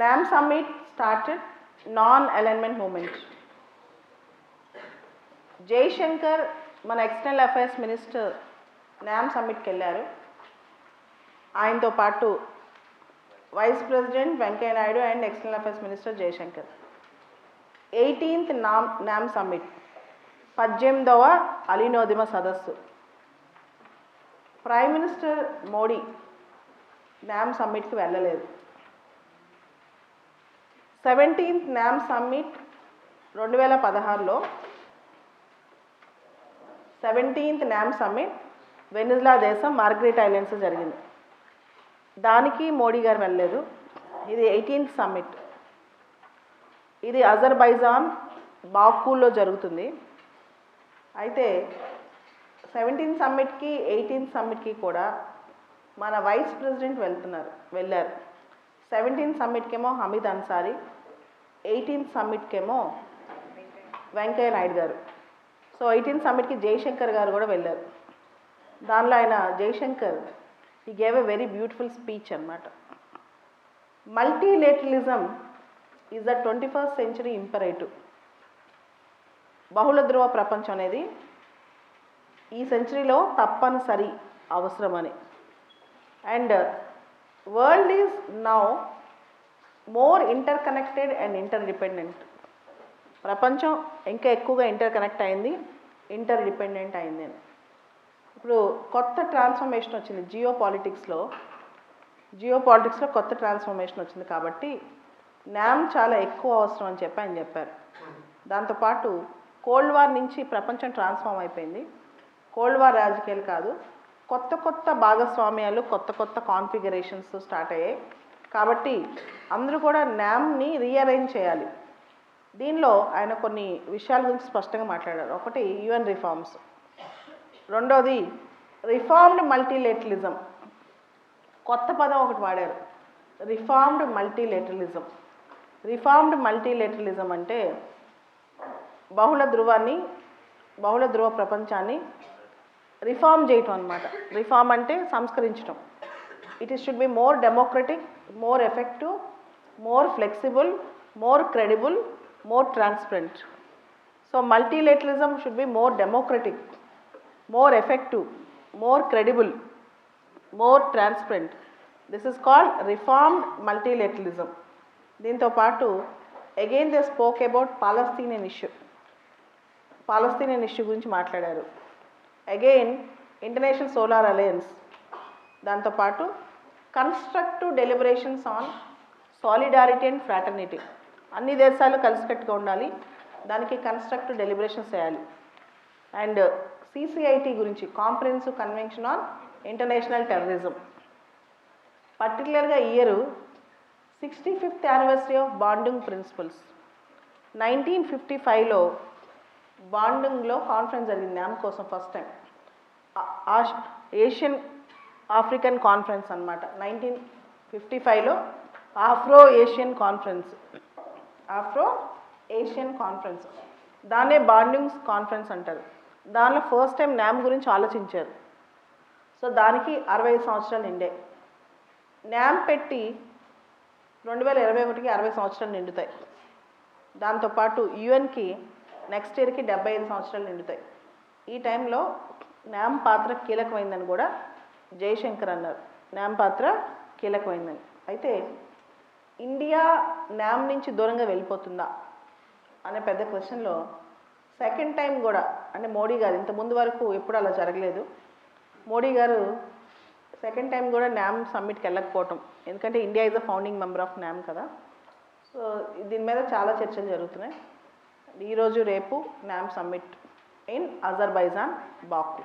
NAM summit started non-alignment movement. Jaishankar మన external affairs minister NAM సమ్మిట్కి వెళ్ళారు. ఆయనతో పాటు vice president Venkaiah Naidu and external affairs minister Jaishankar eighteenth NAM NAM summit పద్దెనిమిదవ అలీనోదిమ సదస్సు. ప్రైమ్ మినిస్టర్ మోడీ నామ్ సమ్మిట్కి వెళ్ళలేదు. సెవెంటీన్త్ నామ్ సమ్మిట్ రెండు వేల పదహారులో సెవెంటీన్త్ నామ్ సమ్మిట్ వెనిజులా దేశం మార్గరేట్ ఐలాండ్స్ జరిగింది. దానికి మోడీ గారు వెళ్ళలేదు. ఇది ఎయిటీన్త్ సమ్మిట్. ఇది అజర్బైజాన్ బాకూలో జరుగుతుంది. అయితే సెవెంటీన్త్ సమ్మిట్కి ఎయిటీన్త్ సమ్మిట్కి కూడా మన వైస్ ప్రెసిడెంట్ వెళ్తున్నారు వెళ్ళారు. సెవెంటీన్త్ సమ్మిట్కేమో హమీద్ అన్సారీ ఎయిటీన్త్ సమ్మిట్కేమో వెంకయ్య నాయుడు గారు. సో ఎయిటీన్త్ సమ్మిట్కి జయశంకర్ గారు కూడా వెళ్ళారు. దానిలో ఆయన జయశంకర్ ఈ gave a very beautiful speech అనమాట multilateralism is the twenty first century imperative బహుళ ధ్రువ ప్రపంచం అనేది ఈ సెంచరీలో తప్పనిసరి అవసరమని. And world is now more interconnected and interdependent ప్రపంచం ఇంకా ఎక్కువగా ఇంటర్ కనెక్ట్ అయింది ఇంటర్ డిపెండెంట్ అయింది అని. ఇప్పుడు కొత్త ట్రాన్స్ఫర్మేషన్ వచ్చింది జియో పాలిటిక్స్లో జియో పాలిటిక్స్లో కొత్త ట్రాన్స్ఫర్మేషన్ వచ్చింది కాబట్టి న్యామ్ చాలా ఎక్కువ అవసరం అని చెప్పి ఆయన చెప్పారు. దాంతోపాటు కోల్డ్ వార్ నుంచి ప్రపంచం ట్రాన్స్ఫార్మ్ అయిపోయింది. కోల్డ్ వార్ రాజకీయాలు కాదు కొత్త కొత్త భాగస్వామ్యాలు కొత్త కొత్త కాన్ఫిగరేషన్స్ స్టార్ట్ అయ్యాయి. కాబట్టి అందరూ కూడా న్యామ్ని రీఅరేంజ్ చేయాలి. దీనిలో ఆయన కొన్ని విషయాల గురించి స్పష్టంగా మాట్లాడారు. ఒకటి యుఎన్ రిఫార్మ్స్. రెండోది రిఫార్మ్డ్ మల్టీలేటరలిజం. కొత్త పదం ఒకటి వాడారు. Reformed multilateralism. రిఫార్మ్డ్ మల్టీలేటరలిజం అంటే బహుళ ధృవాన్ని బహుళ ధృవ ప్రపంచాన్ని రిఫార్మ్ చేయటం అనమాట రిఫార్మ్ అంటే సంస్కరించడం it is should be more democratic more effective more flexible more credible more transparent so multilateralism should be more democratic more effective more credible more transparent this is called reformed multilateralism దీంతో పాటు again they spoke about Palestinian issue Palestinian issue గురించి మాట్లాడారు. Again international solar alliance దాంతోపాటు constructive deliberations on solidarity and fraternity అన్ని దేశాలు కలిసికట్టుగా ఉండాలి. దానికి కన్స్ట్రక్టివ్ డెలిబరేషన్స్ చేయాలి. అండ్ సిసిఐటి గురించి comprehensive convention on international terrorism పర్టికులర్గా year sixty fifth anniversary of Bandung principles nineteen fifty ఫైవ్లో బాండింగ్లో కాన్ఫరెన్స్ జరిగింది ఆమె కోసం first time Asian African conference అనమాట నైన్టీన్ ఫిఫ్టీ ఫైవ్లో Afro Asian conference. Afro Asian conference. దాన్నే బాండింగ్స్ కాన్ఫరెన్స్ అంటారు. దానిలో ఫస్ట్ టైం న్యామ్ గురించి ఆలోచించారు. సో దానికి అరవై సంవత్సరాలు నిండే. న్యామ్ పెట్టి రెండు వేల ఇరవై ఒకటికి అరవై సంవత్సరాలు నిండుతాయి. దాంతోపాటు యుఎన్కి నెక్స్ట్ ఇయర్కి డెబ్బై ఐదు సంవత్సరాలు నిండుతాయి. ఈ టైంలో న్యామ్ పాత్ర కీలకమైందని కూడా జయశంకర్ అన్నారు. న్యామ్ పాత్ర కీలకమైందని. అయితే ఇండియా న్యామ్ నుంచి దూరంగా వెళ్ళిపోతుందా అనే పెద్ద క్వశ్చన్లో సెకండ్ టైం కూడా అంటే మోడీ గారు ఇంత ముందు వరకు ఎప్పుడు అలా జరగలేదు. మోడీ గారు సెకండ్ టైం కూడా న్యామ్ సమ్మిట్కి వెళ్ళకపోవటం ఎందుకంటే India is a founding member of NAM కదా. సో దీని మీద చాలా చర్చలు జరుగుతున్నాయి. ఈరోజు రేపు NAM summit in Azerbaijan Baku.